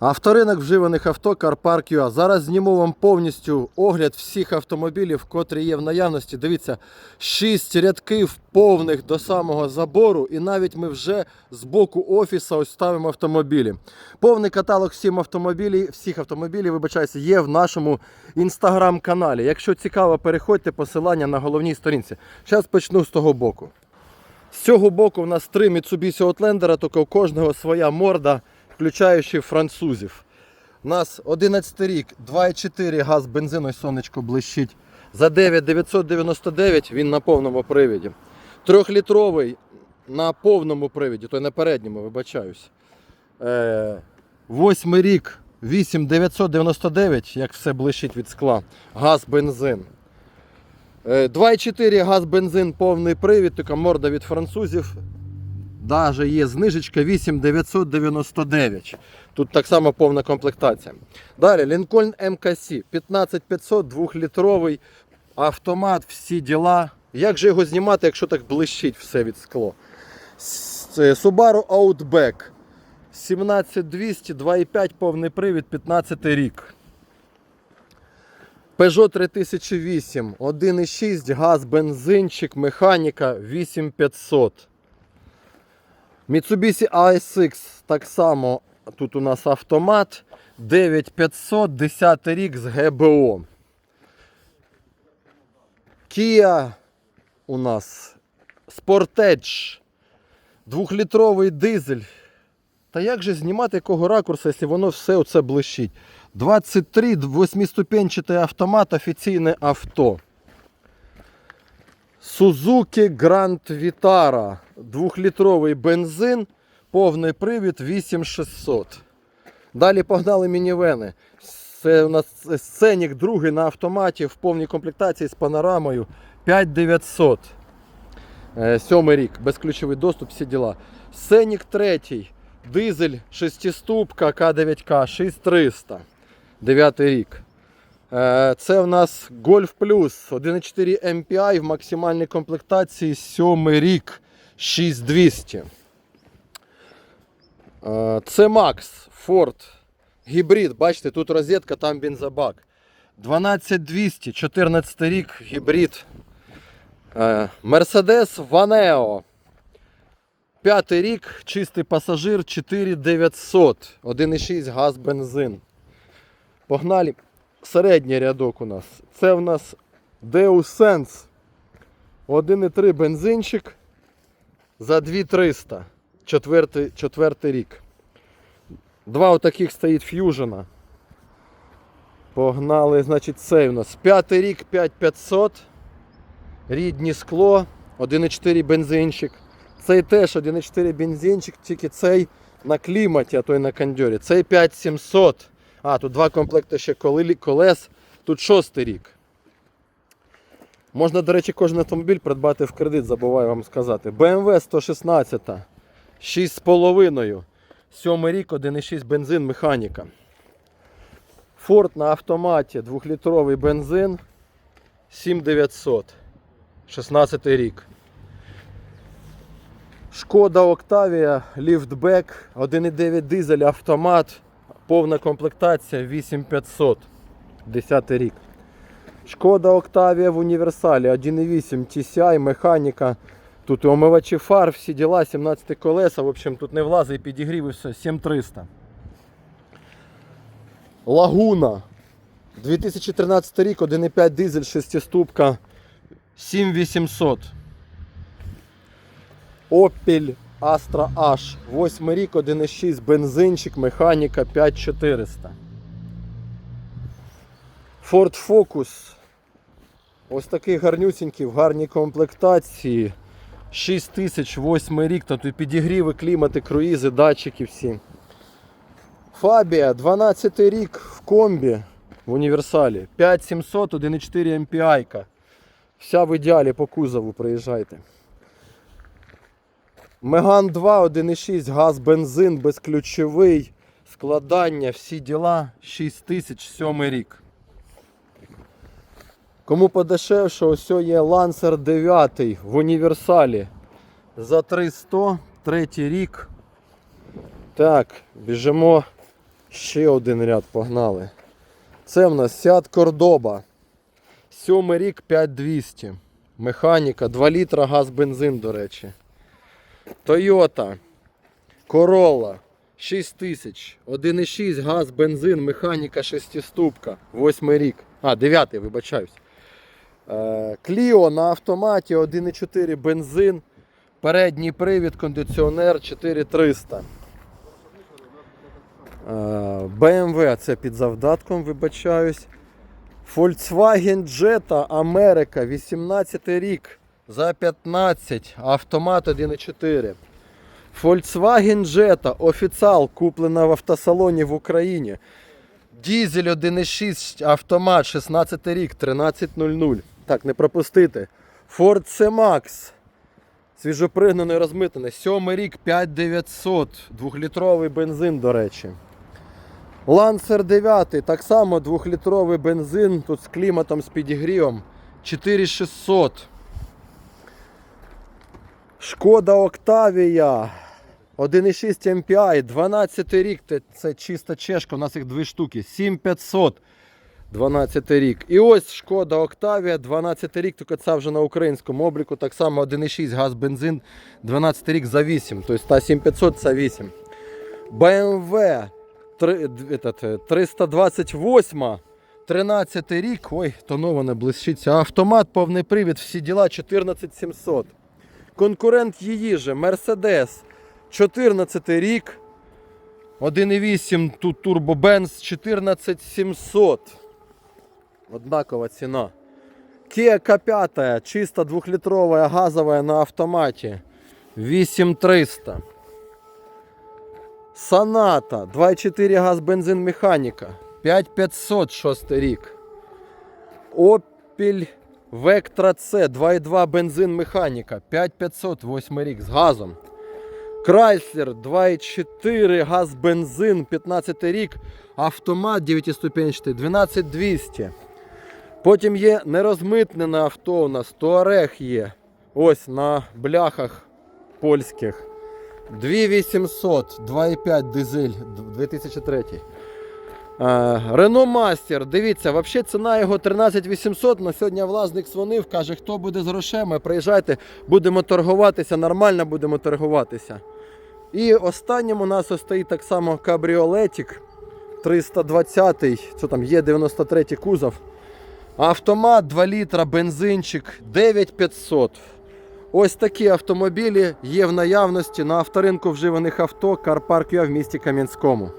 Авторинок вживаних авто CarPark UA. Зараз зніму вам повністю огляд всіх автомобілів, котрі є в наявності. Дивіться, 6 рядків повних до самого забору, і навіть ми вже з боку офіса ось ставимо автомобілі. Повний каталог всім автомобілів, всіх автомобілів, вибачаюся, є в нашому інстаграм-каналі. Якщо цікаво, переходьте посилання на головній сторінці. Зараз почну з того боку. З цього боку у нас три Mitsubishi Outlander, тільки у кожного своя морда, включаючи французів. У нас 11 рік, 2,4 газ, бензину і сонечко блищить. За 9,999 він на повному привіді. Трьохлітровий на повному привіді, то й на передньому, вибачаюсь. Е, Восьмий рік, 8,999, як все блищить від скла. Газ, бензин. Е, 2,4 газ, бензин, повний привід, така морда від французів. Даже є знижечка 8,999. Тут так само повна комплектація. Далі Lincoln MKC 15500, 2-літровий автомат, всі діла. Як же його знімати, якщо так блищить все від скло? С- Subaru Outback 17200, 2,5 повний привід, 15 рік. Peugeot 3008, 1,6, газ, бензинчик, механіка 8500. Mitsubishi ASX так само. Тут у нас автомат 9500, 10 рік з ГБО. Kia у нас Sportage. Двохлітровий дизель. Та як же знімати якого ракурсу, якщо воно все оце блищить? 23 восьмиступенчатий автомат, офіційне авто. Suzuki Grand Vitara. Двохлітровий бензин, повний привід 8600. Далі погнали мінівени. Це у нас сценік другий на автоматі в повній комплектації з панорамою 5900. Е, Сьомий рік, безключовий доступ, всі діла. Сценік третій, дизель, шестиступка К9К 6300. Дев'ятий рік. Е, Це в нас Golf Plus 1.4 MPI в максимальній комплектації 7 рік 6200. Е, Це Max Ford гібрид. Бачите, тут розетка, там бензобак. 12200, 14 рік гібрид. Е, Mercedes Vaneo. П'ятий рік, чистий пасажир 4900. 1,6 газ бензин. Погнали. Середній рядок у нас. Це в нас Deus Sense. 1,3 бензинчик за 2300. Четвертий, четвертий рік. Два отаких стоїть ф'южена. Погнали, значить, цей у нас. П'ятий рік 5500. Рідні скло. 1,4 бензинчик. Цей теж 1,4 бензинчик, тільки цей на кліматі, а той на кондьорі. Цей 5700. А, тут два комплекти ще колес. Тут шостий рік. Можна, до речі, кожен автомобіль придбати в кредит, забуваю вам сказати. BMW 116. 6,5. Сьомий рік, 1,6 бензин, механіка. Ford на автоматі, 2-літровий бензин. 7900. 16 рік. Шкода Октавія, ліфтбек, 1,9 дизель, автомат, повна комплектація 8500. 10 рік. Шкода Октавія в універсалі 1,8 TCI, механіка. Тут і омивачі фар, всі діла, 17 колеса. В общем, тут не влазить підігрів і все, 7300. Лагуна. 2013 рік, 1,5 дизель, 6-ступка, 7800. Opel Astra H. 8 рік, 1,6 бензинчик, механіка 5400. Ford Focus. Ось такий гарнюсінький, в гарній комплектації. 6000, 8 рік, і підігріви, клімати, круїзи, датчики всі. Фабія, 12 рік в комбі в універсалі. 5700, 1,4 MPI. Вся в ідеалі по кузову приїжджайте. Меган 2, 1,6, газ, бензин, безключовий, складання, всі діла, 6007 рік. Кому подешевше, ось є Lancer 9 в універсалі. За 300, третій рік. Так, біжимо Ще один ряд погнали. Це в нас Сіат Кордоба. Сьомий рік 5200. Механіка, 2 літра газ бензин, до речі. Toyota Corolla 6000. 1,6 газ, бензин, механіка 6 ступка. 8 рік. А, 9, вибачаюсь. Е, Clio на автоматі 1,4 бензин. Передній привід, кондиціонер 4300. Е, BMW це під завдатком, вибачаюсь. Volkswagen Jetta Америка 18 рік за 15, автомат 1.4. Volkswagen Jetta офіціал куплена в автосалоні в Україні. Дізель 1.6 автомат 16 рік 13.00. Так, не пропустити. Ford C-Max. Свіжопригнаний розмитаний. 7 рік 5900. Двохлітровий бензин, до речі. Lancer 9, так само 2-літровий бензин, тут з кліматом, з підігрівом. 4600. Шкода Октавія. 1,6 MPI, 12 рік, це- чиста чешка, у нас їх дві штуки. 7500. 12 рік. І ось Шкода Октавія, 12 рік, тільки це вже на українському обліку. Так само 1,6 газ бензин, 12 рік за 8. Тобто та 7500 це 8. BMW три- д- этот, е, 328, 13 рік. Ой, тоноване блищиться. Автомат, повний привід, всі діла 14700. Конкурент її же, Mercedes, 14 рік. 1,8 тут Turbo Benz 14700. Однакова ціна. Kia K5, чисто 2-литровая газовая на автомате. 8300. Соната 2,4 газ бензин механіка. 5500 6 рік. Opel Vectra C 2,2 бензин механіка. 5500 8 рік з газом. Chrysler 2,4 газ бензин 15 рік. Автомат 9-ступенчатий 12200. Потім є нерозмитнене авто у нас, Touareg є. Ось на бляхах польських. 2800, 2,5 дизель 2003. Рено Мастер, дивіться, взагалі ціна його 13800, але сьогодні власник дзвонив, каже, хто буде з грошима, приїжджайте, будемо торгуватися, нормально будемо торгуватися. І останнім у нас стоїть так само кабріолетик 320, це там є 93 кузов. Автомат 2 літра, бензинчик 9500. Ось такі автомобілі є в наявності на авторинку вживаних авто Карпарк в місті Кам'янському.